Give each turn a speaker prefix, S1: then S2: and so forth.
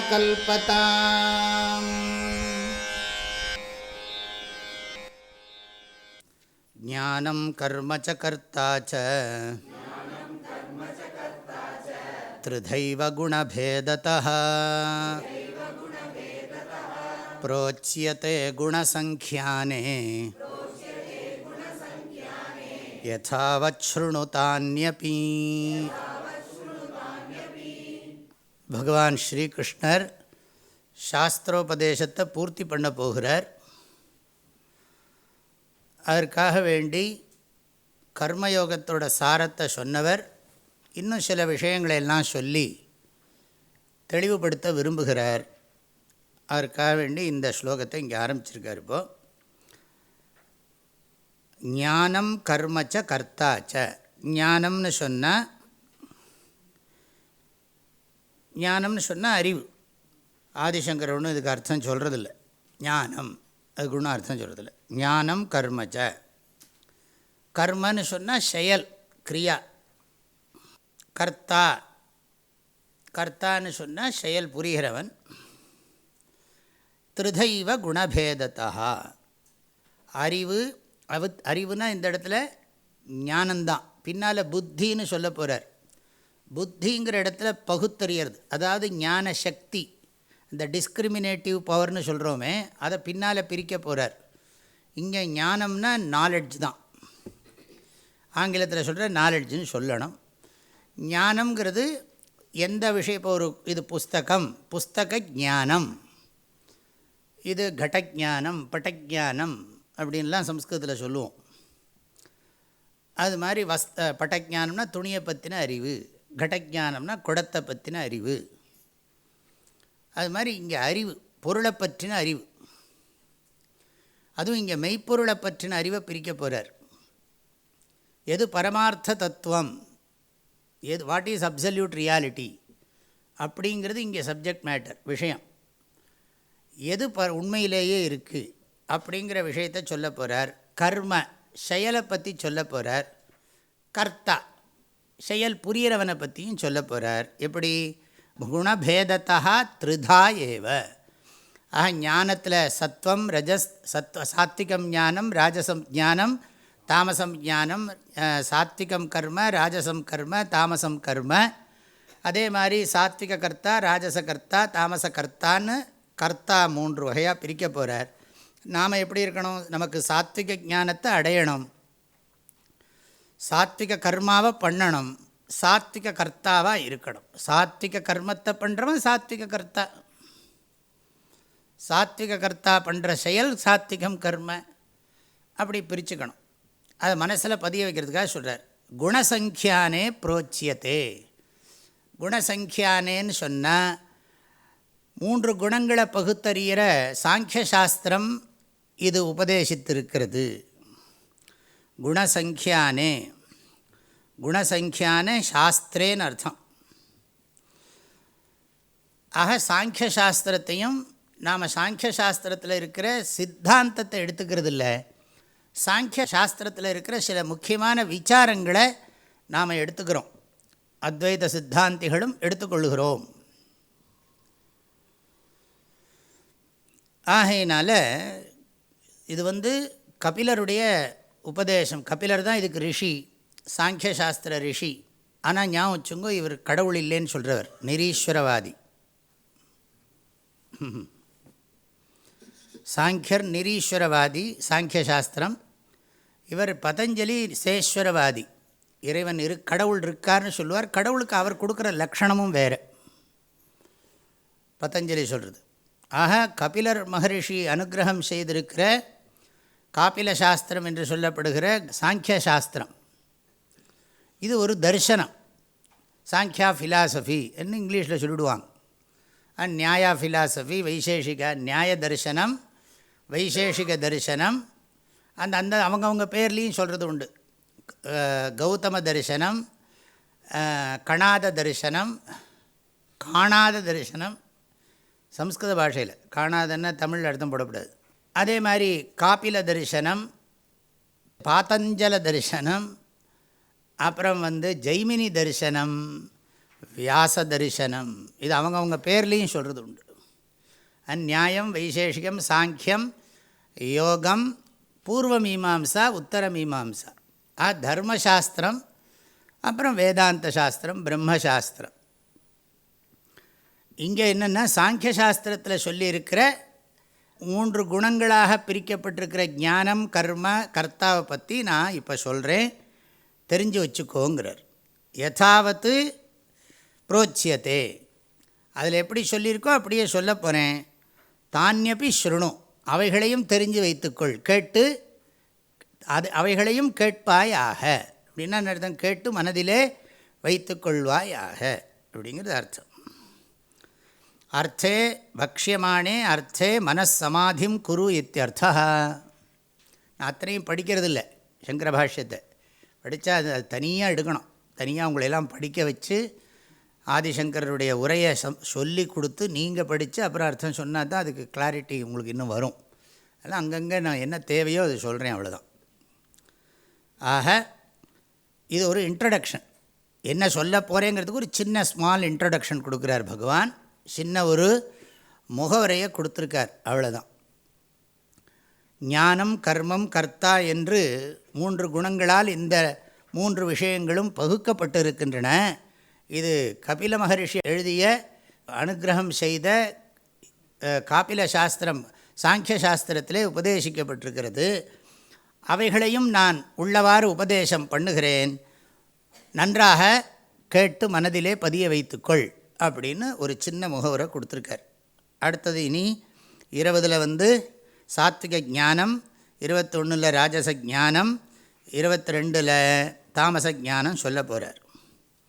S1: कल्पताम्। ज्ञानं कर्म च कर्ता च। त्रिधैव गुणभेदतः। प्रोच्यते गुणसङ्ख्याने यथावच्छृणुतान्यपि பகவான் ஸ்ரீகிருஷ்ணர் சாஸ்திரோபதேசத்தை பூர்த்தி பண்ண போகிறார். அதற்காக வேண்டி கர்மயோகத்தோட சாரத்தை சொன்னவர். இன்னும் சில விஷயங்களை எல்லாம் சொல்லி தெளிவுபடுத்த விரும்புகிறார். அதற்காக வேண்டி இந்த ஸ்லோகத்தை இங்கே ஆரம்பிச்சிருக்கார் இப்போது ஞானம் கர்மச்ச கர்த்தாச்ச. ஞானம்னு சொன்னால் ஞானம்னு சொன்னால் அறிவு. ஆதிசங்கர் ஒன்றும் இதுக்கு அர்த்தம் சொல்கிறதில்ல ஞானம். அதுக்கு ஒன்றும் அர்த்தம் சொல்கிறதில்ல ஞானம் கர்மச்ச கர்மன்னு சொன்னால் செயல் கிரியா. கர்த்தா. கர்த்தான்னு சொன்னால் செயல் புரிகிறவன். திருதைவ குணபேதத்தா அறிவு அவு அறிவுனா இந்த இடத்துல ஞானந்தான் பின்னால் புத்தின்னு சொல்ல போகிறார் புத்திங்கிற இடத்துல பகுத்தறியறது. அதாவது ஞான சக்தி. இந்த டிஸ்கிரிமினேட்டிவ் பவர்னு சொல்கிறோமே அதை பின்னால் பிரிக்க போகிறார் இங்கே ஞானம்னா நாலெட்ஜ் தான். ஆங்கிலத்தில் சொல்கிற நாலெட்ஜுன்னு சொல்லணும். ஞானம்ங்கிறது எந்த விஷயம் இப்போ ஒரு இது புஸ்தகம். புஸ்தக ஞானம். இது கடஜானம் பட்டஜானம் அப்படின்லாம் சம்ஸ்கிருதத்தில் சொல்லுவோம். அது மாதிரி வஸ் பட்டஜானம்னா துணியை பற்றின அறிவு. கடஜானம்னா குடத்தை பற்றின அறிவு. அது மாதிரி இங்கே அறிவு பொருளை பற்றின அறிவு. அதுவும் இங்கே மெய்ப்பொருளை பற்றின அறிவை பிரிக்க போகிறார் எது பரமார்த்த தத்துவம்? எது வாட் இஸ் அப்சல்யூட் ரியாலிட்டி அப்படிங்கிறது இங்கே சப்ஜெக்ட் மேட்டர் விஷயம். எது ப உண்மையிலேயே இருக்குது அப்படிங்கிற விஷயத்தை சொல்ல போகிறார் கர்ம செயலை பற்றி சொல்ல போகிறார் கர்த்தா செயல் புரியறவனை பற்றியும் சொல்ல போகிறார் எப்படி? குணபேதத்தா த்ரிதா ஏவ. ஆக ஞானத்தில் சத்வம் ரஜஸ் சத்வ சாத்விகம் ஞானம் ராஜசம் ஞானம் தாமசம் ஞானம் சாத்விகம் கர்ம ராஜசம் கர்ம தாமசம் கர்ம. அதே மாதிரி சாத்விக கர்த்தா ராஜச கர்த்தா தாமச கர்த்தான்னு கர்த்தா மூன்று வகையாக பிரிக்க போகிறார் நாம் எப்படி இருக்கணும்? நமக்கு சாத்விக ஞானத்தை அடையணும். சாத்விக கர்மாவை பண்ணணும். சாத்விக கர்த்தாவாக இருக்கணும். சாத்விக கர்மத்தை பண்ணுறவன் சாத்விக கர்த்தா. சாத்விக கர்த்தா பண்ணுற செயல் சாத்விகம் கர்ம. அப்படி பிரிச்சுக்கணும். அதை மனசில் பதிய வைக்கிறதுக்காக சொல்கிறார் குணசங்கியானே புரோச்சியத்தே குணசங்கியானேன்னு சொன்னால் மூன்று குணங்களை பகுத்தறிகிற சாங்கிய சாஸ்திரம் இது உபதேசித்திருக்கிறது. குணசங்கியானே. குணசங்கியான சாஸ்திரேன்னு அர்த்தம். ஆக சாங்கிய சாஸ்திரத்தையும் நாம் சாங்கிய சாஸ்திரத்தில் இருக்கிற சித்தாந்தத்தை எடுத்துக்கிறது இல்லை சாங்கிய சாஸ்திரத்தில் இருக்கிற சில முக்கியமான விசாரங்களை நாம் எடுத்துக்கிறோம். அத்வைத சித்தாந்திகளும் எடுத்துக்கொள்கிறோம் ஆகையினால் இது வந்து கபிலருடைய உபதேசம். கபிலர் தான் இதுக்கு ரிஷி சாங்கிய சாஸ்திர ரிஷி. ஆனால் ஞாபகம் வச்சுங்கோ இவர் கடவுள் இல்லைன்னு சொல்கிறவர் நிரீஸ்வரவாதி. சாங்கியர் நிரீஸ்வரவாதி சாங்கிய சாஸ்திரம் இவர் பதஞ்சலி சேஸ்வரவாதி. இறைவன் இரு கடவுள் இருக்கார்னு சொல்லுவார். கடவுளுக்கு அவர் கொடுக்குற லக்ஷணமும் வேறு. பதஞ்சலி சொல்கிறது ஆக கபிலர் மகரிஷி அனுகிரகம் செய்திருக்கிற காப்பில சாஸ்திரம் என்று சொல்லப்படுகிற சாங்கிய சாஸ்திரம். இது ஒரு தர்சனம். சாங்கியா ஃபிலாசபி என்று இங்கிலீஷில் சொல்லிவிடுவாங்க அண்ட் நியாயா ஃபிலாசபி வைசேஷிக நியாய தரிசனம் வைசேஷிக தரிசனம். அந்த அந்த அவங்கவுங்க பேர்லேயும் சொல்கிறது உண்டு. கௌதம தரிசனம் கணாத தரிசனம் காணாத தரிசனம். சம்ஸ்கிருத பாஷையில். காணாதன்னா தமிழ் அர்த்தம் போடக்கூடாது அதே மாதிரி காப்பில தரிசனம் பாத்தஞ்சல தரிசனம் அப்புறம் வந்து ஜெய்மினி தரிசனம் வியாச தரிசனம். இது அவங்கவுங்க பேர்லேயும் சொல்கிறது உண்டு. அந்நியாயம் வைசேஷிகம் சாங்கியம் யோகம் பூர்வ மீமாம்சா உத்தர மீமாம்சா. ஆ தர்மசாஸ்திரம் அப்புறம் வேதாந்த சாஸ்திரம் பிரம்மசாஸ்திரம். இங்கே என்னென்னா சாங்கிய சாஸ்திரத்தில் சொல்லியிருக்கிற மூன்று குணங்களாக பிரிக்கப்பட்டிருக்கிற ஞானம் கர்ம கர்த்தாவை பற்றி நான் இப்போ சொல்கிறேன் தெரிஞ்சு வச்சுக்கோங்கிறார். யதாவத்து புரோச்சியத்தே அதில் எப்படி சொல்லியிருக்கோ அப்படியே சொல்ல போகிறேன் தானியப்பி ஸ்ருணு. அவைகளையும் தெரிஞ்சு வைத்துக்கொள். கேட்டு அது அவைகளையும் கேட்பாயாக. அப்படின்னா அர்த்தம்? கேட்டு மனதிலே வைத்துக்கொள்வாயாக. அப்படிங்கிறது அர்த்தம். அர்த்தே பக்ஷியமானே அர்த்தே மனசமாதிம் குரு இத்தியர்த்தா நான் அத்தனையும் படிக்கிறது இல்லை சங்கர பாஷ்யத்தை. படித்தா அது அது தனியாக எடுக்கணும். தனியாக உங்களையெல்லாம் படிக்க வச்சு ஆதிசங்கருடைய உரையை சம் சொல்லி கொடுத்து நீங்கள் படித்து அப்புறம் அர்த்தம் சொன்னால் தான் அதுக்கு கிளாரிட்டி உங்களுக்கு இன்னும் வரும். அதெல்லாம் அங்கங்கே நான் என்ன தேவையோ அதை சொல்கிறேன் அவ்வளோதான் ஆக இது ஒரு இன்ட்ரடக்ஷன் என்ன சொல்ல போகிறேங்கிறதுக்கு ஒரு சின்ன ஸ்மால் இன்ட்ரடக்ஷன் கொடுக்குறார் பகவான். சின்ன ஒரு முகவரையை கொடுத்துருக்கார். அவ்வளோதான் ஞானம் கர்மம் கர்த்தா என்று மூன்று குணங்களால் இந்த மூன்று விஷயங்களும் பகுக்கப்பட்டு இருக்கின்றன இது கபில மகரிஷி எழுதிய அனுகிரகம் செய்த காபில சாஸ்திரம் சாங்கிய சாஸ்திரத்திலே உபதேசிக்கப்பட்டிருக்கிறது. அவைகளையும் நான் உள்ளவாறு உபதேசம் பண்ணுகிறேன். நன்றாக கேட்டு மனதிலே பதிய வைத்துக்கொள். அப்படின்னு ஒரு சின்ன முகவரை கொடுத்துருக்கார். அடுத்தது இனி இருபதில் வந்து சாத்விக ஜானம் இருபத்தொன்னில் ராஜச ஜானம் இருபத்தி ரெண்டில் தாமச ஜானம் சொல்ல போகிறார்